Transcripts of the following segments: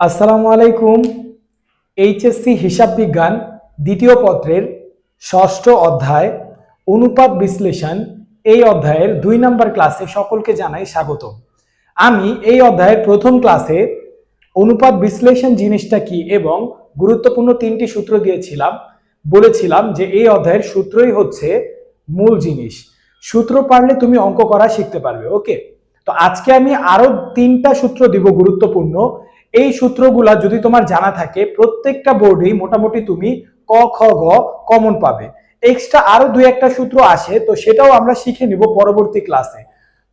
আসসালামু আলাইকুম। এইচএসসি হিসাব বিজ্ঞান দ্বিতীয় পত্রের ষষ্ঠ অধ্যায় অনুপাত বিশ্লেষণ। এই অধ্যায়ের দুই নম্বর ক্লাসে সকলকে জানাই স্বাগত আমি এই অধ্যায়ের প্রথম ক্লাসে অনুপাত বিশ্লেষণ জিনিসটা কি এবং গুরুত্বপূর্ণ তিনটি সূত্র দিয়েছিলাম, বলেছিলাম যে এই অধ্যায়ের সূত্রই হচ্ছে মূল জিনিস। সূত্র পারলে তুমি অঙ্ক করা শিখতে পারবে, ওকে? তো আজকে আমি আরও তিনটা সূত্র দিব গুরুত্বপূর্ণ এই সূত্রগুলা যদি তোমার জানা থাকে, প্রত্যেকটা বোর্ডেই মোটামুটি তুমি ক, খ, গ কমন পাবে। এক্সট্রা আরও দুই একটা সূত্র আসে, তো সেটাও আমরা শিখে নিব পরবর্তী ক্লাসে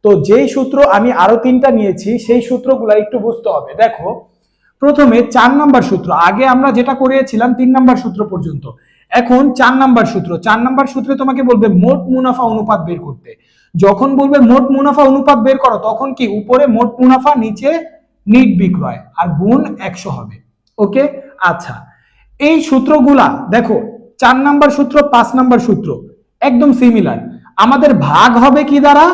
তো যেই সূত্র আমি আরও তিনটা নিয়েছি, সেই সূত্রগুলা একটু বুঝতে হবে। দেখো, প্রথমে চার নাম্বার সূত্র। আগে আমরা যেটা করিয়েছিলাম, তিন নাম্বার সূত্র পর্যন্ত। এখন চার নাম্বার সূত্র। চার নাম্বার সূত্রে তোমাকে বলবে মোট মুনাফা অনুপাত বের করতে। যখন বলবে মোট মুনাফা অনুপাত বের করো, তখন কি? উপরে মোট মুনাফা, নিচে নিট বিক্রয় আর গুণ একশো হবে। ওকে আচ্ছা। এই সূত্রগুলা, দেখো, চার নাম্বার সূত্র, পাঁচ নাম্বার সূত্র, একদম সিমিলার আমাদের ভাগ হবে কি দ্বারা?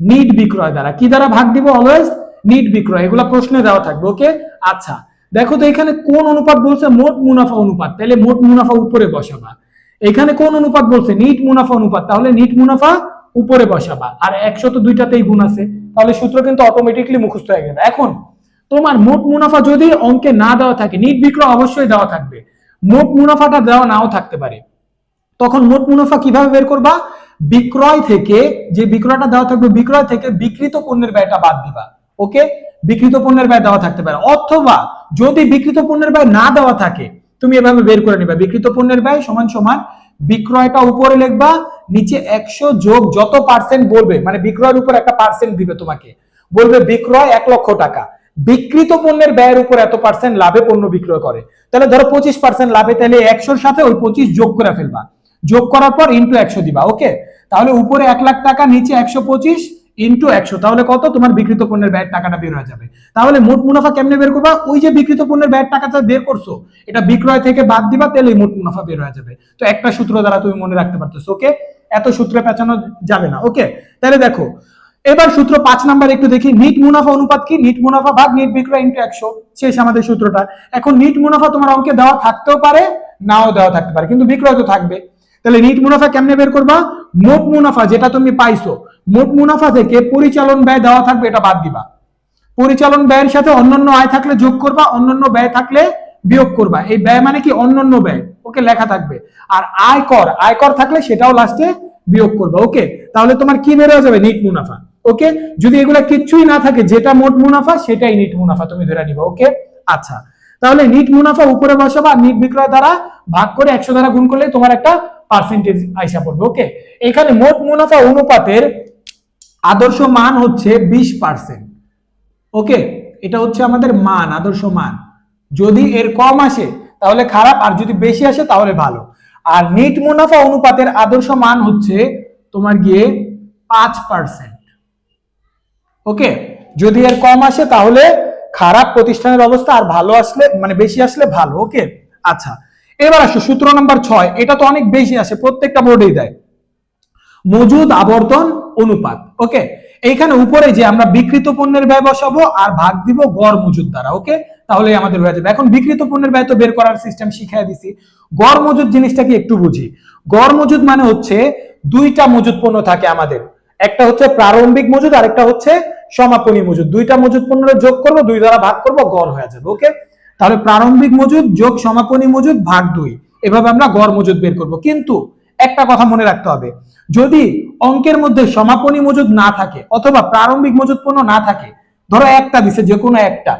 নিট বিক্রয় দ্বারা। কি দ্বারা ভাগ দিব অলওয়েজ নিট বিক্রয়। এগুলা প্রশ্নে দেওয়া থাকবে। ওকে আচ্ছা। দেখো তো এখানে কোন অনুপাত বলছে? মোট মুনাফা অনুপাত। তাহলে মোট মুনাফা উপরে বসাবা। এখানে কোন অনুপাত বলছে? নিট মুনাফা অনুপাত। তাহলে নিট মুনাফা উপরে বসাবা। আর একশো তো দুইটাতেই গুণ আছে, তাহলে সূত্র কিন্তু অটোমেটিকলি মুখস্থ হয়ে গেল। এখন, তোমার মোট মুনাফা যদি অঙ্কে না দেওয়া থাকে, নিট বিক্রয় অবশ্যই দেওয়া থাকবে। মোট মুনাফাটা দেওয়া নাও থাকতে পারে। তখন মোট মুনাফা কীভাবে বের করবা? বিক্রয় থেকে, যে বিক্রয়টা দেওয়া থাকবে, বিক্রয় থেকে বিকৃত পণ্যের ব্যয়টা বাদ দিবা। ওকে? বিকৃত পণ্যের ব্যয় দেওয়া থাকতে পারে। অথবা, যদি বিকৃত পণ্যের ব্যয় না দেওয়া থাকে, তুমি এভাবে বের করে নিবা। বিকৃত পণ্যের ব্যয় সমান সমান বিক্রয়টা উপরে লিখবা, নিচে একশো যোগ যত পার্সেন্ট বলবে মানে বিক্রয়ের উপর একটা পার্সেন্ট দিবে তোমাকে, বলবে বিক্রয় এক লক্ষ টাকা। বিক্রিত পণ্যের ব্যয়ের উপর এত পার্সেন্ট লাভে পণ্য বিক্রয় করে। তাহলে ধরো পঁচিশ পার্সেন্ট লাভে, তাহলে একশোর সাথে ওই পঁচিশ যোগ করে ফেলবা। যোগ করার পর ইন্টু একশো দিবা ওকে তাহলে উপরে এক লাখ টাকা, নিচে একশো পঁচিশ ইন্টু একশো। তাহলে কত? তোমার বিকৃত পণ্যের ব্যয়ের টাকাটা বের হয়ে যাবে। তাহলে মোট মুনাফা কেমনে বের করবা? ওই যে বিকৃত পণ্যের ব্যয়ের টাকাটা বের করছ, এটা বিক্রয় থেকে বাদ দিবা, তাহলে মোট মুনাফা বের হয়ে যাবে। তো একটা সূত্র দ্বারা তুমি মনে রাখতে পারতেছো, ওকে? এত সূত্রে পেঁচানো যাবে না, ওকে? তাহলে দেখো, এবার সূত্র পাঁচ নাম্বার একটু দেখি। নিট মুনাফা অনুপাত কি? নিট মুনাফা ভাগ নিট বিক্রয় ইন্টু একশো। শেষ আমাদের সূত্রটা। এখন নিট মুনাফা তোমার অঙ্কে দেওয়া থাকতেও পারে, নাও দেওয়া থাকতে পারে, কিন্তু বিক্রয় তো থাকবে। তাহলে নিট মুনাফা কেমনে বের করবা? মোট মুনাফা যেটা তুমি পাইছো মোট মুনাফা থেকে পরিচালন ব্যয় দেওয়া থাকবে, এটা বাদ দিবা। পরিচালন ব্যয়ের সাথে অন্যান্য আয় থাকলে যোগ করবা, অন্যান্য ব্যয় থাকলে বিয়োগ করবা। এই ব্যয় মানে কি? অন্যান্য ব্যয়। ওকে, লেখা থাকবে। আর আয়কর আয়কর থাকলে সেটাও লাস্টে বিয়োগ করবা, ওকে? তাহলে তোমার কি বের হয়ে যাবে? নিট মুনাফা। ওকে? যদি এগুলা কিচ্ছুই না থাকে, যেটা মোট মুনাফা, সেটাই নিট মুনাফা তুমি ধরে নিবা, ওকে? আচ্ছা। তাহলে নিট মুনাফা উপরে বসাবা বা নিট বিক্রয় দ্বারা ভাগ করে একশো দ্বারা গুণ করলে তোমার একটা পার্সেন্টেজ আইসা পড়বে, ওকে? এখানে মোট মুনাফা অনুপাতের আদর্শ মান হচ্ছে বিশ পার্সেন্ট ওকে, এটা হচ্ছে আমাদের মান, আদর্শ মান। যদি এর কম আসে, তাহলে খারাপ, আর যদি বেশি আসে, তাহলে ভালো। আর নিট মুনাফা অনুপাতের আদর্শ মান হচ্ছে তোমার গিয়ে পাঁচ পার্সেন্ট ওকে, যদি এর কম আসে, তাহলে খারাপ প্রতিষ্ঠানের অবস্থা আর ভালো আসলে মানে বেশি আসলে ভালো। ওকে আচ্ছা। এবার আসো, সূত্র নাম্বার ছয়। এটা তো অনেক বেশি আসে, প্রত্যেকটা বোর্ডেই দেয়। মজুদ আবর্তন অনুপাত। ওকে এইখানে উপরে যে আমরা বিকৃত পণ্যের ব্যয় বসাবো আর ভাগ দিব গড় মজুদ দ্বারা ওকে তাহলে আমাদের হয়ে যাবে। এখন বিকৃত পণ্যের ব্যয় তো বের করার সিস্টেম শিখিয়ে দিছি। গড় মজুদ জিনিসটা কি একটু বুঝি। গড় মজুদ মানে হচ্ছে দুইটা মজুদ পণ্য থাকে আমাদের। একটা হচ্ছে প্রারম্ভিক মজুদ আর একটা হচ্ছে সমাপনী মজুদ। দুইটা মজুদ পণ্যের যোগ করব, দুই দ্বারা ভাগ করব, গড় হয়ে যাবে ওকে তাহলে প্রারম্ভিক মজুদ যোগ সমাপনী মজুদ ভাগ দুই। এভাবে আমরা গড় মজুদ বের করব। কিন্তু একটা কথা মনে রাখতে হবে। যদি অঙ্কের মধ্যে সমাপনী মজুদ না থাকে অথবা প্রারম্ভিক মজুদ পণ্য না থাকে, ধরো একটা দিছে যে কোনো একটা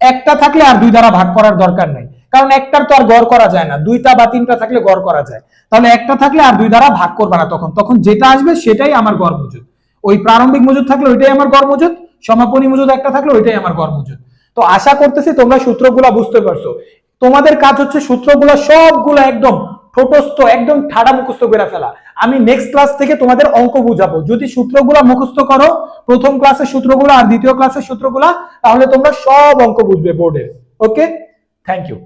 একটা থাকলে আর দুই দ্বারা ভাগ করার দরকার নেই। কারণ একটার তো আর গড় করা যায় না, দুইটা বা তিনটা থাকলে গড় করা যায়। তাহলে একটা থাকলে আর দুই দ্বারা ভাগ করবা না তখন। তখন যেটা আসবে সেটাই আমার গড় মজুদ। ওই প্রারম্ভিক মজুদ থাকলে ওইটাই আমার গড় মজুদ, সমাপনী মজুদ একটা থাকলে ওইটাই আমার গড় মজুদ। তো আশা করতেছি তোমরা সূত্রগুলা বুঝতে পারছ। তোমাদের কাজ হচ্ছে সূত্রগুলো সবগুলো একদম ঠোঁটস্থ একদম ঠাডা মুখস্থ করে ফেলা। আমি নেক্সট ক্লাস থেকে তোমাদের অঙ্ক বুঝাবো। যদি সূত্রগুলো মুখস্থ করো, প্রথম ক্লাসের সূত্রগুলো আর দ্বিতীয় ক্লাসের সূত্রগুলো, তাহলে তোমরা সব অঙ্ক বুঝবে বোর্ডের। Okay thank you